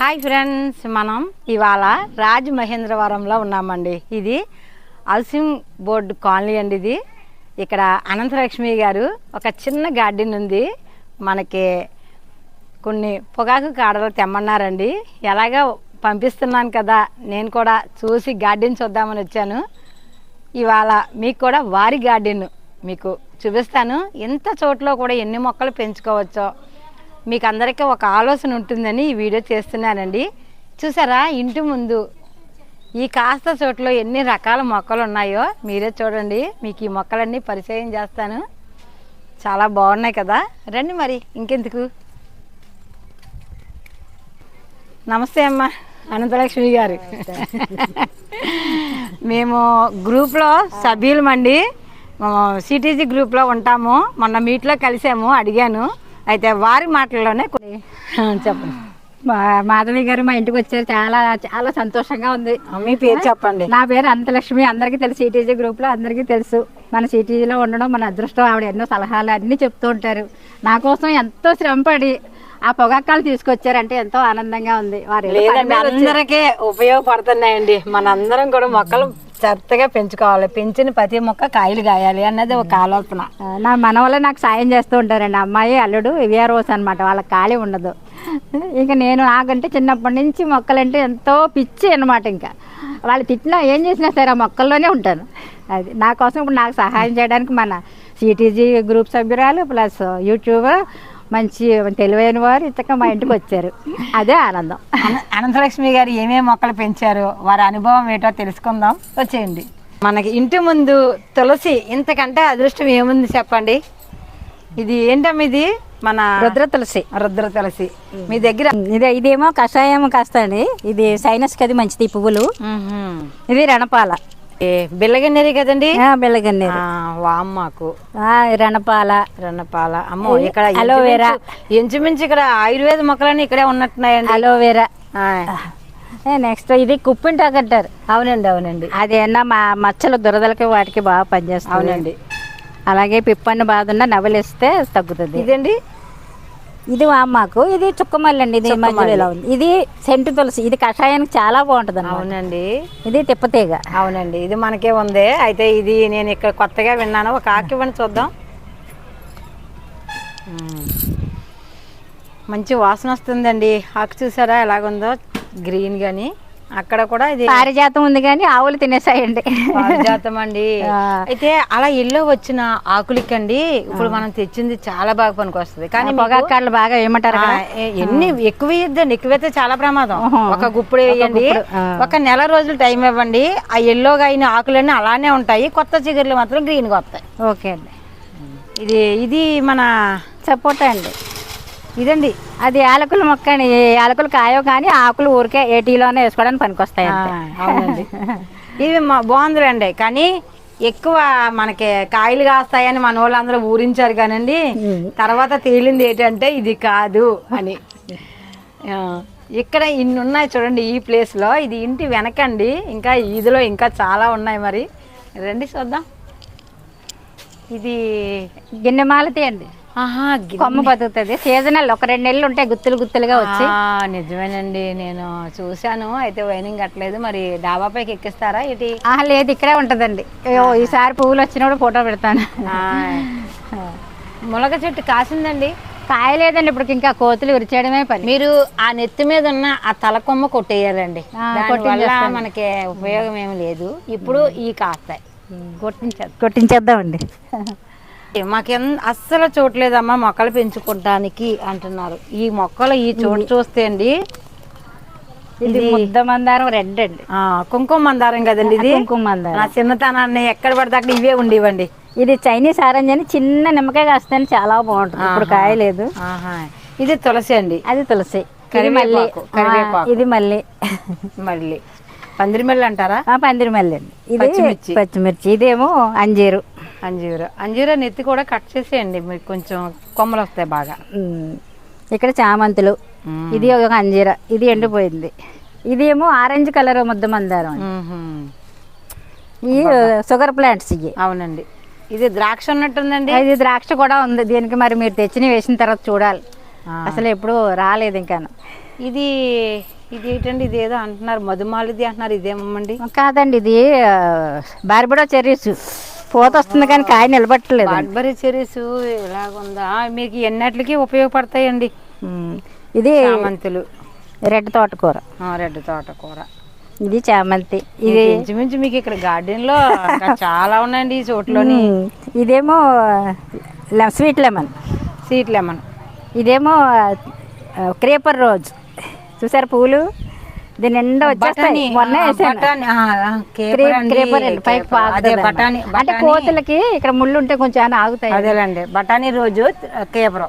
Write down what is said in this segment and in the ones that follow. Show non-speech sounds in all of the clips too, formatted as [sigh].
Hi friends మనం ఇవాళ రాజ్ మహేంద్రవరంలో ఉన్నామండి. ఇది హౌసింగ్ బోర్డు కాలనీ అండి ఇది. ఇక్కడ అనంతలక్ష్మి గారు ఒక చిన్న గార్డెన్ ఉంది. మనకి కొన్ని పొగాకు కాడలు తెమ్మన్నారండి. ఎలాగా పంపిస్తున్నాను కదా నేను కూడా చూసి గార్డెన్ చూద్దామని వచ్చాను. ఇవాళ మీకు కూడా వారి గార్డెన్ మీకు చూపిస్తాను. ఇంత చోట్ల కూడా ఎన్ని మొక్కలు పెంచుకోవచ్చో మీకు అందరికీ ఒక ఆలోచన ఉంటుందని ఈ వీడియో చేస్తున్నానండి. చూసారా ఇంటి ముందు ఈ కాస్త చోట్లో ఎన్ని రకాల మొక్కలు ఉన్నాయో మీరే చూడండి. మీకు ఈ మొక్కలన్నీ పరిచయం చేస్తాను. చాలా బాగున్నాయి కదా. రండి మరి ఇంకెందుకు? నమస్తే అమ్మ అనంతలక్ష్మి గారు. మేము గ్రూప్లో సభ్యులమండి. సిటీజీ గ్రూప్లో ఉంటాము. మొన్న మీట్లో కలిసాము అడిగాను. అయితే వారి మాటల్లోనే కొన్ని చెప్పండి. మాధవి గారు మా ఇంటికి వచ్చారు. చాలా చాలా సంతోషంగా ఉంది. మీ పేరు చెప్పండి. నా పేరు అంతలక్ష్మి. అందరికీ తెలుసు. సిటీజీ గ్రూప్లో అందరికీ తెలుసు. మన సిటీజీలో ఉండడం మన అదృష్టం. ఆవిడ ఎన్నో సలహాలు అన్ని చెప్తూ ఉంటారు. నా కోసం ఎంతో శ్రమపడి ఆ పొగాకాలు తీసుకొచ్చారంటే ఎంతో ఆనందంగా ఉంది. వారు. అందరికీ ఉపయోగపడుతున్నాయండి. మనందరం కూడా మొక్కలు చెత్తగా పెంచుకోవాలి. పెంచిన ప్రతి మొక్క కాయలు కాయాలి అన్నది ఒక ఆలోచన. నా మన వల్ల నాకు సాయం చేస్తూ ఉంటారండి. అమ్మాయి అల్లుడు విఆర్ఓస్ అనమాట వాళ్ళకి ఖాళీ ఉండదు. ఇంకా నేను నాకంటే చిన్నప్పటి నుంచి మొక్కలంటే ఎంతో పిచ్చి అనమాట ఇంకా. వాళ్ళు తిట్టినా ఏం చేసినా సరే ఆ మొక్కల్లోనే ఉంటాను అది నా కోసం ఇప్పుడు నాకు సహాయం చేయడానికి మన సిటీజీ గ్రూప్ సభ్యురాలు ప్లస్ యూట్యూబర్ మంచి తెలివైన వారు ఇంతగా మా ఇంటికి వచ్చారు. అదే ఆనందం. అన- అనంతలక్ష్మి గారు ఏమేమి మొక్కలు పెంచారో వారి అనుభవం ఏంటో తెలుసుకుందాం. వచ్చేయండి. మనకి ఇంటి ముందు తులసి ఇంతకంటే అదృష్టం ఏముంది చెప్పండి? ఇది ఏంటమ్మా ఇది? మన రుద్ర తులసి. రుద్ర తులసి. మీ దగ్గర ఇదే ఇదేమో కషాయం కాస్త అండి. ఇది సైనస్కి అది మంచిది పువ్వులు. ఇది రణపాల. బిల్లగన్నేరి కదండి? బెల్లగన్నేరు. వామ్మాకు ఆ, రణపాల. రన్నపాల అమ్మో ఇక్కడ అలోవెరా. ఇంచుమించు- ఇక్కడ ఆయుర్వేద మొక్కలన్నీ ఇక్కడే ఉన్నట్టున్నాయండి. అలోవెరా ఆ, నెక్స్ట్ ఇది కుప్పింటాకు అంటారు అవునండి అవునండి. అదేనా మా మచ్చలు దురదలకి వాటికి బాగా పనిచేస్తుంది. అవునండి. అలాగే పిప్పని బాధ ఉన్న నవలిస్తే తగ్గుతుంది. ఇదండి ఇది వామ్మాకు ఇది చుక్కమల్లి అండి ఇది మధ్యలో ఉంది. ఇది సెంటు తులసి ఇది కషాయానికి చాలా బాగుంటుంది. అవునండి. ఇది తిప్పతీగ. అవునండి. ఇది మనకే ఉంది. అయితే ఇది నేను ఇక్కడ కొత్తగా విన్నాను. ఒక ఆకు ఇవ్వండి చూద్దాం. మంచి వాసన వస్తుందండి. ఆకు చూసారా ఎలాగుందో? గ్రీన్ గాని. అక్కడ కూడా ఇది పారిజాతం ఉంది కానీ ఆవులు తినేసాయండి. పారిజాతం అండి. [laughs] అయితే అలా ఎల్లో వచ్చిన ఆకులకండి ఇప్పుడు మనం తెచ్చింది చాలా బాగా పనికొస్తుంది. కానీ పొగాకాళ్ళు బాగా ఏమంటారు ఎన్ని ఎక్కువ వేయద్దండి. ఎక్కువైతే చాలా ప్రమాదం. ఒక గుప్పుడు వేయండి. ఒక నెల రోజులు టైం ఇవ్వండి. ఆ ఎల్లోగా అయిన ఆకులన్నీ అలానే ఉంటాయి. కొత్త చిగుర్లు మాత్రం గ్రీన్గా వస్తాయి. ఓకే అండి. ఇది ఇది మన సపోటా అండి. ఇదండి. అది యాలకుల మొక్క ఏ యాలకులు కాయో కానీ ఆకులు ఊరికే ఏటీలోనే వేసుకోవడానికి పనికొస్తాయి అంతే. అవునండి. [laughs] ఇది మా- బాగుందిలేండి కానీ ఎక్కువ మనకి కాయలు కాస్తాయని మన వాళ్ళందరూ ఊరించారు కానండి. తర్వాత తేలింది ఏంటంటే ఇది కాదు అని. ఆ, ఇక్కడ ఇన్ని ఉన్నాయి చూడండి ఈ ప్లేస్లో ఇది ఇంటి వెనకండి. ఇంకా ఇదిలో ఇంకా చాలా ఉన్నాయి మరి. రండి చూద్దాం. ఇది గిన్నె మాలతి అండి. కొమ్మ బతుకుతుంది. సీజనల్ ఒక రెండు నెలలు ఉంటాయి గుత్తులు గుత్తులుగా వచ్చి. నిజమేనండి. నేను చూశాను. అయితే వైనింగ్ కట్టలేదు మరి డాబాపైకి ఎక్కిస్తారా ఇటు? ఆహా లేదు. ఇక్కడే ఉంటుందండి. ఈసారి పువ్వులు వచ్చినప్పుడు ఫోటో పెడతాను. ములగ చెట్టు కాసిందండి? కాయ లేదండి ఇప్పుడు ఇంకా కోతులు విరిచేయడమే పని. మీరు ఆ నెత్తి మీద ఉన్న ఆ తలకొమ్మ కొట్టేయాలండి. మనకి ఉపయోగం ఏమి లేదు. ఇప్పుడు ఈ కాస్తాయి. కొట్టించేద్దాం కొట్టించేద్దామండి. మాకేం అస్సలు చూడలేదమ్మా మొక్కలు పెంచుకోవడానికి అంటున్నారు. ఈ మొక్కలు ఈ చోటు చూస్తే అండి. ఇది ముద్ద మందారం రెడ్ అండి. ఆ, కుంకుమ మందారం కదండి ఇది? కుంకుమ మందారం. నా చిన్నతనాన్ని ఎక్కడ పడితే అక్కడ ఇవే ఉండేవండి. ఇది చైనీస్ ఆరెంజ్ అని చిన్న నిమ్మకాయ కాస్తాను చాలా బాగుంటుంది. ఇప్పుడు కాయ లేదు. ఆహా. ఇది తులసి అండి. అది తులసి. మళ్ళీ ఇది మళ్ళీ. మళ్ళీ. పందిరిమెల్లి అంటారా? ఆ, పందిరి మల్లి అండి. ఇది. పచ్చిమిర్చి. ఇదేమో అంజీరు. అంజీర. అంజీర నెత్తి కూడా కట్ చేసేయండి మీకు కొంచెం కొమ్మలు వస్తాయి బాగా. ఇక్కడ చామంతులు. ఇది ఒక అంజీర. ఇది ఎండిపోయింది. ఇది ఏమో ఆరెంజ్ కలర్ ముద్ద మందారం. ఈ షుగర్ ప్లాంట్స్ ఇవి. అవునండి. ఇది ద్రాక్ష ఉన్నట్టుందండి? ఇది ద్రాక్ష కూడా ఉంది. దీనికి మరి మీరు తెచ్చిన వేసిన తర్వాత చూడాలి. అసలు ఎప్పుడు రాలేదు ఇంకా. ఇది ఇది ఏంటండి? ఇది ఏదో అంటున్నారు. మధుమాలిది అంటున్నారు. ఇదేమమ్మండి? కాదండి ఇది బార్బడో చెర్రీస్. పూత వస్తుంది కానీ కాయ నిలబట్టలేదు బాడ్బరీ చెరీస్ ఇలాగుందా మీకు ఎన్నట్లకి ఉపయోగపడతాయండి? ఇది చామంతులు. రెడ్ తోటకూర. ఆ, రెడ్ తోటకూర. ఇది చామంతి. ఇది ఇంచుమించు మీకు ఇక్కడ గార్డెన్లో [laughs] చాలా ఉన్నాయండి ఈ చోట్లోని. ఇదేమో స్వీట్ లెమన్. Sweet lemon. ఇదేమో క్రేపర్ రోజ్. చూసారు పూలు? దీని నిండా వచ్చేస్తాయి. బఠానీ, మొన్న బఠానీ. అంటే. కోతులకి ఇక్కడ ముళ్ళు ఉంటే కొంచెం ఆగుతాయి. అదేలేండి బఠానీ రోజు కేపరం.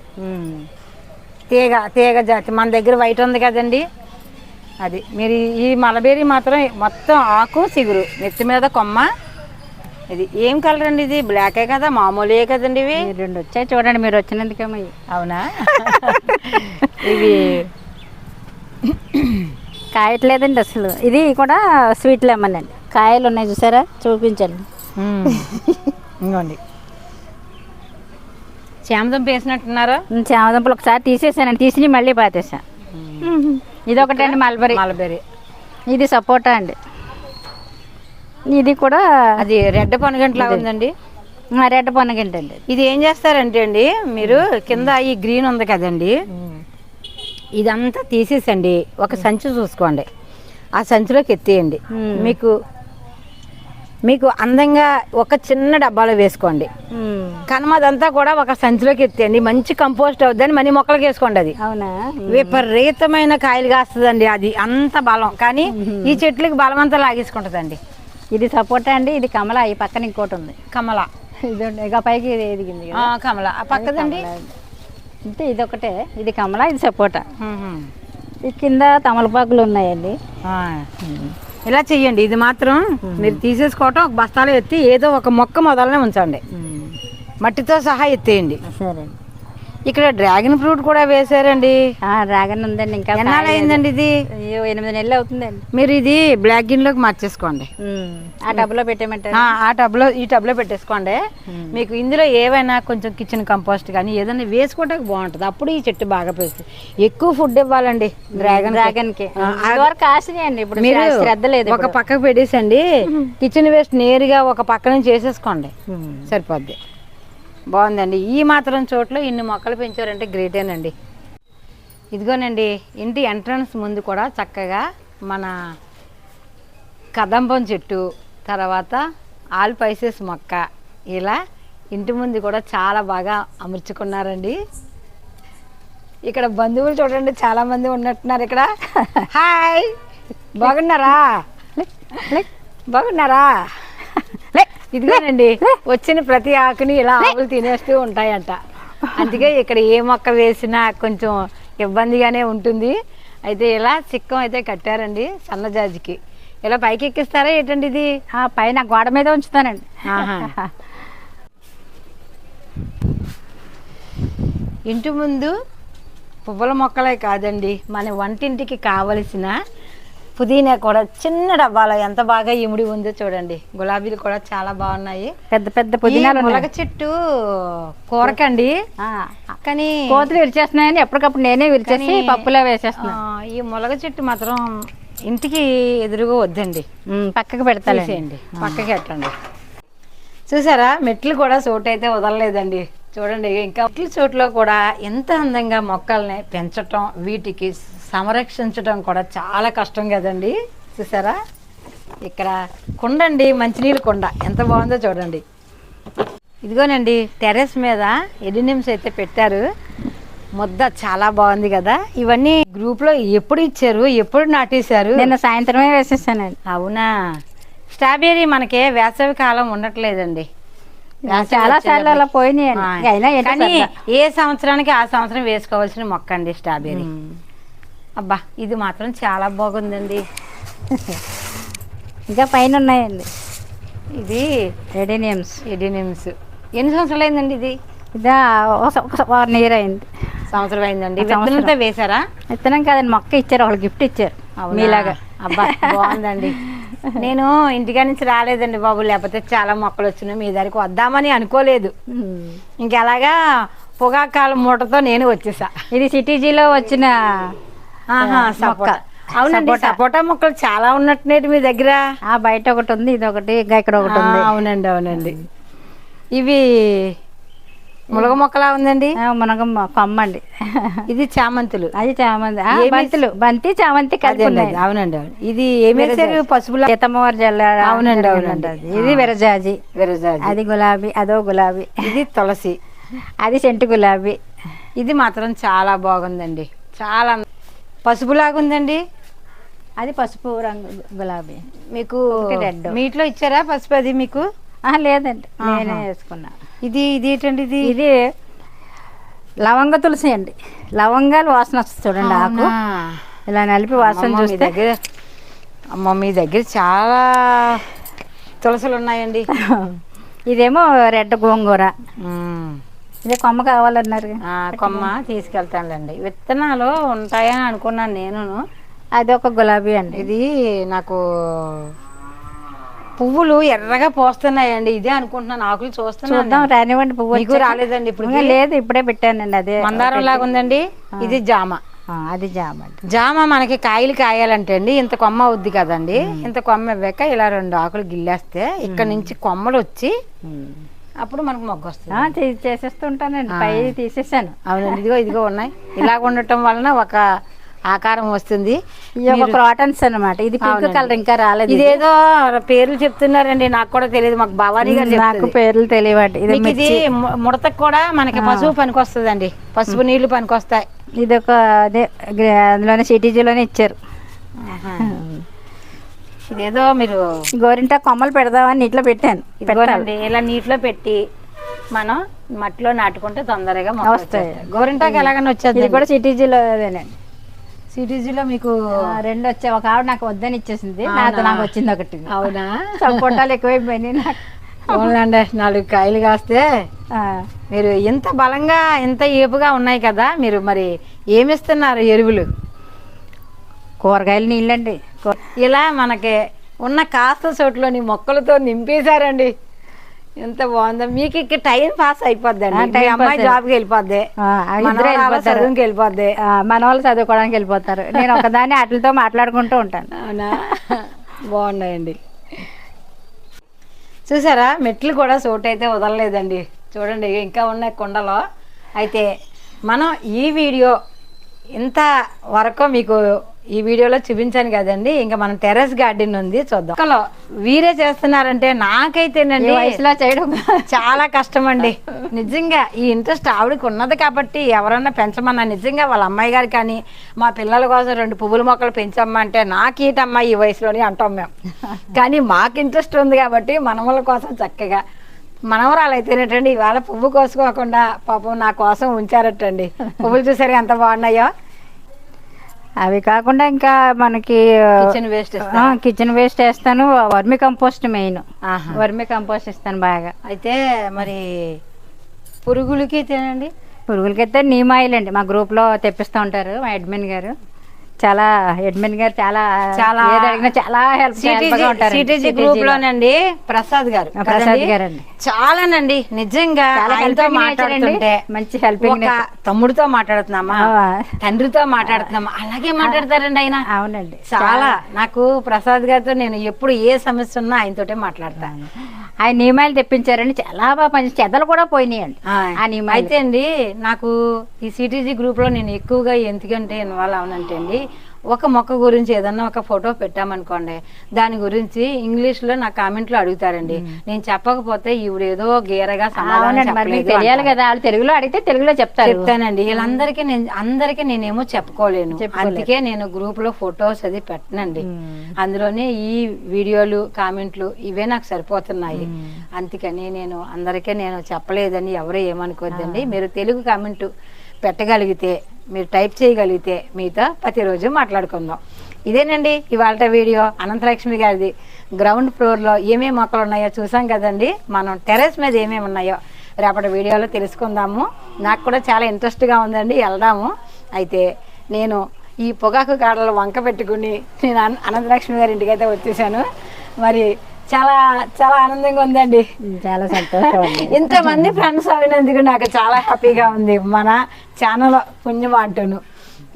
తీగ తీగ జాతి. మన దగ్గర వైట్ ఉంది కదండి. అది. మీరు ఈ- మలబేరి మాత్రం మొత్తం ఆకు చిగురు నెత్తి మీద కొమ్మ. ఇది ఏం కలర్ అండి ఇది? బ్లాకే కదా? మామూలే కదండి ఇవి. రెండు వచ్చాయి చూడండి మీరు వచ్చినందుకేమో. అవునా? [laughs] ఇవి. కాయట్లేదండి అసలు. ఇది కూడా స్వీట్ లెమన్ అండి. కాయలు ఉన్నాయి చూసారా? చూపించండి. ఇంకోండి చామదుంప వేసినట్టున్నారా చామదుంపలు ఒకసారి తీసేసానండి. తీసి మళ్ళీ పాతేసా. ఇది ఒకటండి మల్బరీ. మలబేరి. ఇది సపోటా అండి. ఇది కూడా అది రెడ్ పనుగంటలా ఉందండి? ఆ, రెడ్ పొనగింటండి. ఇది ఏం చేస్తారంటే అండి మీరు కింద ఈ గ్రీన్ ఉంది కదండి ఇదంతా తీసేసండి. ఒక సంచి చూసుకోండి. ఆ సంచిలోకి ఎత్తేయండి. మీకు మీకు అందంగా ఒక చిన్న డబ్బాలో వేసుకోండి. కనుమదంతా కూడా ఒక సంచిలోకి ఎత్తేయండి. మంచి కంపోస్ట్ అవుద్దని మనీ మొక్కలకి వేసుకోండి అది. అవునా? విపరీతమైన కాయలు కాస్తుందండి అది. అంత బలం. కానీ ఈ చెట్లకి బలం అంతా లాగేసుకుంటుందండి. ఇది సపోటా అండి. ఇది కమల. ఈ పక్కన ఇంకోటి ఉంది. కమల. ఇది పైకి ఎదిగింది కమల. ఆ పక్కదండి అంటే ఇది ఒకటే ఇది కమల ఇది సపోటా. ఈ కింద తమలపాకులు ఉన్నాయండి. ఇలా చెయ్యండి. ఇది మాత్రం మీరు తీసేసుకోవటం ఒక బస్తాలో ఎత్తి ఏదో ఒక మొక్క మొదలనే ఉంచండి. మట్టితో సహా ఎత్తేయండి. సరే. ఇక్కడ డ్రాగన్ ఫ్రూట్ కూడా వేసారండి డ్రాగన్ ఉందండి ఇంకా ఎన్నాళ్ళు అయిందండి ఇది? అయ్యో ఎనిమిది నెలలు అవుతుందండి. మీరు ఇది బ్లాక్ గిన్లోకి మార్చేసుకోండి. ఆ డబ్బులో పెట్టేమంటారు ఆ, ఆ టబ్లో ఈ టబ్లో పెట్టేసుకోండి. మీకు ఇందులో ఏవైనా కొంచెం కిచెన్ కంపోస్ట్ కానీ ఏదైనా వేసుకోవడానికి బాగుంటుంది. అప్పుడు ఈ చెట్టు బాగా పెరుగుతుంది. ఎక్కువ ఫుడ్ ఇవ్వాలండి డ్రాగన్ డ్రాగన్కి. కాసినాయండి ఇప్పుడు మీరు శ్రద్ధ లేదు ఒక పక్కకు పెట్టేసండి. కిచెన్ వేస్ట్ నేరుగా ఒక పక్క నుంచి చేసేసుకోండి సరిపోద్ది. బాగుందండి. ఈ మాత్రం చోట్ల ఇన్ని మొక్కలు పెంచారంటే గ్రేటేనండి ఇదిగోనండి ఇంటి ఎంట్రన్స్ ముందు కూడా చక్కగా మన కదంబం చెట్టు తర్వాత ఆల్ పైసెస్ మొక్క ఇలా ఇంటి ముందు కూడా చాలా బాగా అమర్చుకున్నారండి. ఇక్కడ బంధువులు చూడండి చాలా మంది ఉన్నట్టున్నారు ఇక్కడ. [laughs] హాయ్ బాగున్నారా? బాగున్నారా? ఇదిగోనండి వచ్చిన ప్రతి ఆకుని ఇలా ఆవులు తినేస్తూ ఉంటాయంట. అందుకే ఇక్కడ ఏ మొక్క వేసినా కొంచెం ఇబ్బందిగానే ఉంటుంది. అయితే ఇలా చిక్కం అయితే కట్టారండి సన్నజాజికి ఇలా పైకి ఎక్కిస్తారా ఏంటండి ఇది? ఆ పైన గోడ మీద ఉంచుతానండి. ఇంటి ముందు పువ్వుల మొక్కలే కాదండి మన వంటింటికి కావలసిన పుదీనా కూడా చిన్న డబ్బాలో ఎంత బాగా ఇమిడి ఉందో చూడండి. గులాబీలు కూడా చాలా బాగున్నాయి. పెద్ద పెద్ద ఉన్నాయి. ములగ చెట్టు కూరకండి. కానీ కోతులు విరిచేస్తున్నాయని ఎప్పటికప్పుడు నేనే విరిచేసి పప్పులో వేసేస్తున్నా. ఈ ములగ చెట్టు మాత్రం ఇంటికి ఎదురుగా వద్దండి. పక్కకు పెడతాను తీసేయండి. పక్కకి ఎట్టండి. చూసారా? మెట్లు కూడా చోటు అయితే వదలలేదండి. చూడండి ఇంకా మెట్ల చోట్లో కూడా ఎంత అందంగా మొక్కల్ని పెంచటం వీటికి సంరక్షించడం కూడా చాలా కష్టం కదండి. చూసారా? ఇక్కడ కుండ అండి మంచినీళ్ళ కుండ. ఎంత బాగుందో చూడండి. ఇదిగోనండి టెర్రస్ మీద ఎడినిమ్స్ అయితే పెట్టారు. ముద్ద చాలా బాగుంది కదా. ఇవన్నీ గ్రూప్లో ఎప్పుడు ఇచ్చారు? ఎప్పుడు నాటేశారు? నిన్న సాయంత్రమే వేసేసానండి. అవునా? స్ట్రాబెర్రీ మనకి వేసవి కాలం ఉండట్లేదండి. చాలా సార్లు. అలా ఇక అయినా కానీ. ఏ సంవత్సరానికి ఆ సంవత్సరం వేసుకోవాల్సిన మొక్క అండి స్ట్రాబెర్రీ. అబ్బా ఇది మాత్రం చాలా బాగుందండి. [laughs] ఇంకా పైన ఉన్నాయండి. ఇది రెడీనియమ్స్ ఎడినిమ్స్ ఎన్ని సంవత్సరాలు అయిందండి ఇది? ఇదా వన్ ఇయర్ అయింది. సంవత్సరం అయిందండి. విత్తనంతో వేశారా? విత్తనం కాదండి మొక్క ఇచ్చారు ఒకళ్ళు గిఫ్ట్ ఇచ్చారు? మీలాగా. అబ్బా బాగుందండి. [laughs] నేను ఇంటికా నుంచి రాలేదండి బాబు లేకపోతే చాలా మొక్కలు వచ్చినాయి మీ దగ్గరికి వద్దామని అనుకోలేదు. ఇంకెలాగా పొగాకాలం మూటతో నేను వచ్చేసా. ఇది సిటీజీలో వచ్చిన మొక్క. అవునండి సపోటా. మొక్కలు చాలా ఉన్నట్టునేటి మీ దగ్గర. ఆ బయట ఒకటి ఉంది ఇది ఒకటి ఇంకా ఇక్కడ ఒకటి ఉంది. అవునండి అవునండి. ఇవి ములగ మొక్కలా ఉందండి? మునగ కొమ్మ అండి ఇది చామంతులు. అది చామంతి. బంతులు బంతి చామంతి కలిపి. అవునండి అవును. ఇది ఏమేసారు పసుపులా సీతమ్మవారి జల్లాడ అవునండి, అవునండి. ఇది విరజాజి. విరజాజి. అది గులాబీ అదో గులాబీ. ఇది తులసి. అది సెంటు గులాబీ. ఇది మాత్రం చాలా బాగుందండి. చాలా పసుపులాగుందండి అది పసుపు రంగు గులాబీ. మీకు రెడ్. మీ ఇంట్లో ఇచ్చారా పసుపు అది మీకు? ఆ, లేదండి. నేనే వేసుకున్నా. ఇది ఇది ఏంటండి ఇది? ఇది లవంగ తులసి అండి. లవంగాలు వాసన వస్తుంది చూడండి ఆకు? ఇలా నలిపి వాసన చూస్తే. దగ్గర అమ్మ మీ దగ్గర చాలా తులసులు ఉన్నాయండి. ఇదేమో రెడ్ గోంగూర. ఇది కొమ్మ కావాలన్నారు కొమ్మ తీసుకెళ్తానులేండి. విత్తనాలు ఉంటాయని అనుకున్నాను నేను అది ఒక గులాబీ అండి. ఇది నాకు పువ్వులు ఎర్రగా పోస్తున్నాయండి. ఇదే అనుకుంటున్నాను. ఆకులు చూస్తున్నాను చూద్దాం రానివ్వండి పువ్వు. రాలేదండి ఇప్పుడు లేదు ఇప్పుడే పెట్టానండి అదే. మందారం లాగా ఉందండి ఇది జామ. అది జామ జామ మనకి కాయలు కాయాలంటే అండి ఇంత కొమ్మ అవుద్ది కదండి. ఇంత కొమ్మ ఇవ్వాక ఇలా రెండు ఆకులు గిల్లేస్తే ఇక్కడ నుంచి కొమ్మలు వచ్చి అప్పుడు మనకు మొగ్గ వస్తుంది. చేసేస్తుంటానండి. పై తీసేసాను. అవునండి ఇదిగో ఇదిగో ఉన్నాయి. [laughs] ఇలా ఉండటం వలన ఒక ఆకారం వస్తుంది. యొక్క క్రాటన్స్ అన్నమాట. ఇది పింక్. కలర్ ఇంకా రాలేదు. ఇది. ఇదేదో పేర్లు చెప్తున్నారండి. నాకు కూడా తెలియదు. మాకు భవానీ గారు నాకు పేర్లు తెలియవండి. ఇది ఇది ముడతకు కూడా మనకి పసుపు పనికొస్తుందండి. పసుపు నీళ్ళు పనికొస్తాయి. ఇది ఒక అదే అందులోనే సిటీజీలోనే ఇచ్చారు. ఇదేదో మీరు గోరింటా కొమ్మలు పెడదామని నీటిలో పెట్టాను. ఇదిగోనండి ఇలా నీటిలో పెట్టి మనం మట్టిలో నాటుకుంటే తొందరగా వస్తాయి. వచ్చేస్తాయి. గోరింటాకు ఎలాగని ఇది వచ్చేది కూడా సిటీజీలో అదేనండి. సిటీజీలో మీకు ఆ, రెండు వచ్చాయి ఒక ఆవిడ నాకు వద్దని ఇచ్చేసింది. నాతో అవునా? నాకు వచ్చింది ఒకటి. అవునా? సపోటాలు ఎక్కువైపోయినాయి నాకు. అవునండి నాలుగు కాయలు కాస్తే ఆ, మీరు ఇంత బలంగా ఇంత ఏపుగా ఉన్నాయి కదా మీరు మరి ఏమిస్తున్నారు ఎరువులు? కూరగాయలు నీళ్ళండి. ఇలా మనకి ఉన్న కాస్త చోట్లోని మొక్కలతో నింపేశారండి. ఎంత బాగుందో. మీకు ఇక్కడ టైం పాస్ అయిపోద్దండి. అమ్మాయి జాబ్కి వెళ్ళిపోద్ది. చదువుకి వెళ్ళిపోద్ది. మన వాళ్ళు చదువుకోవడానికి వెళ్ళిపోతారు. నేను ఒకదాన్ని వాటితో మాట్లాడుకుంటూ ఉంటాను. అవునా? బాగున్నాయండి. చూసారా? మెట్లు కూడా చోటు అయితే వదలలేదండి. చూడండి ఇంకా ఉన్నాయి కుండలో. అయితే మనం ఈ వీడియో ఇంత వరకు మీకు ఈ వీడియోలో చూపించాను కదండి. ఇంకా మనం టెర్రస్ గార్డెన్ ఉంది చూద్దాం. మొక్కలు వీరే చేస్తున్నారంటే నాకైతేనండి వయసులో చేయడం చాలా కష్టం అండి నిజంగా ఈ ఇంట్రెస్ట్ ఆవిడకి ఉన్నది కాబట్టి ఎవరన్నా పెంచమన్నా నిజంగా వాళ్ళ అమ్మాయి గారు కానీ మా పిల్లల కోసం రెండు పువ్వుల మొక్కలు పెంచమ్మంటే నాకు ఈటమ్మా ఈ వయసులోని అంటాం మేము. కానీ మాకు ఇంట్రెస్ట్ ఉంది కాబట్టి మనవల కోసం చక్కగా మనవరాలు అయితేనేటండి ఇవాళ పువ్వు కోసుకోకుండా పాపం నా కోసం ఉంచారటండి. పువ్వులు చూసారు ఎంత బాగున్నాయో? అవి కాకుండా ఇంకా మనకి కిచెన్ వేస్ట్ కిచెన్ వేస్ట్ వేస్తాను. Vermi compost main. Vermi compost ఇస్తాను బాగా. అయితే మరి పురుగులకి తినండి పురుగులకైతే నీమ్ ఆయిల్ అండి. మా గ్రూప్లో తెప్పిస్తూ ఉంటారు మా అడ్మిన్ గారు. చాలా అడ్మిన్ గారు చాలా చాలా- చాలా హెల్ప్ సిటీజీ గ్రూప్ లోనండి ప్రసాద్ గారు ప్రసాద్ కదండి? గారండి. చాలానండి నిజంగా ఆయనతో మాట్లాడుతుంటే అండి. మంచి ఒక తమ్ముడితో మాట్లాడుతున్నామా? తండ్రితో మాట్లాడుతున్నామా? అలాగే మాట్లాడతారండి ఆయన. అవునండి. చాలా. నాకు ప్రసాద్ గారితో నేను ఎప్పుడు ఏ సమస్య ఉన్నా ఆయనతోటే మాట్లాడతాను ఆయన నియమాలు తెప్పించారండి. చాలా బాగా పని చెదలు కూడా పోయినాయండి. ఆ. నియమాలు. అయితే అండి నాకు ఈ సిటీజీ గ్రూప్లో నేను ఎక్కువగా ఎందుకంటే ఇన్వాల్వ్ అవునంటే అండి ఒక మొక్క గురించి ఏదన్నా ఒక ఫోటో పెట్టామనుకోండి దాని గురించి ఇంగ్లీష్లో నా కామెంట్లో అడుగుతారండి నేను చెప్పకపోతే ఈవిడ ఏదో గీరగా సమాధానం తెలియాలి. కదా వాళ్ళు తెలుగులో అడిగితే తెలుగులో చెప్తారు. చెప్తానండి. వీళ్ళందరికీ నేను అందరికీ నేనేమో చెప్పుకోలేను. అందుకే నేను గ్రూప్లో ఫొటోస్ అది పెట్టనండి. అందులోనే ఈ వీడియోలు కామెంట్లు ఇవే నాకు సరిపోతున్నాయి. అందుకని నేను అందరికీ నేను చెప్పలేదని ఎవరు ఏమనుకోవద్దండి మీరు తెలుగు కామెంట్ పెట్టగలిగితే మీరు టైప్ చేయగలిగితే మీతో ప్రతిరోజు మాట్లాడుకుందాం. ఇదేనండి ఇవాళ వీడియో. అనంతలక్ష్మి గారిది. గ్రౌండ్ ఫ్లోర్లో ఏమేమి మొక్కలు ఉన్నాయో చూసాం కదండి. మనం టెర్రస్ మీద ఏమేమి ఉన్నాయో రేపటి వీడియోలో తెలుసుకుందాము. నాకు కూడా చాలా ఇంట్రెస్ట్గా ఉందండి. వెళ్దాము. అయితే నేను ఈ పొగాకు కాడలు వంక పెట్టుకుని నేను అన- అనంతలక్ష్మి గారి ఇంటికైతే వచ్చేసాను. మరి చాలా చాలా ఆనందంగా ఉందండి. చాలా సంతోషం ఇంతమంది ఫ్రెండ్స్ అయినందుకు నాకు చాలా హ్యాపీగా ఉంది. మన ఛానల్ పుణ్యం అంటును.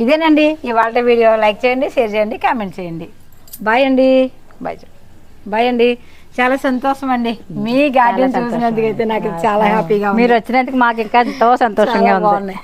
ఇదేనండి ఇవాళ వీడియో. లైక్ చేయండి షేర్ చేయండి కామెంట్ చేయండి. బాయ్ అండి. బాయ్. బాయ్ అండి. చాలా సంతోషం అండి మీ గార్డెన్ చూసినందుకైతే నాకు చాలా హ్యాపీగా మీరు వచ్చినందుకు మాకు ఇంకా ఎంతో సంతోషంగా ఉంది.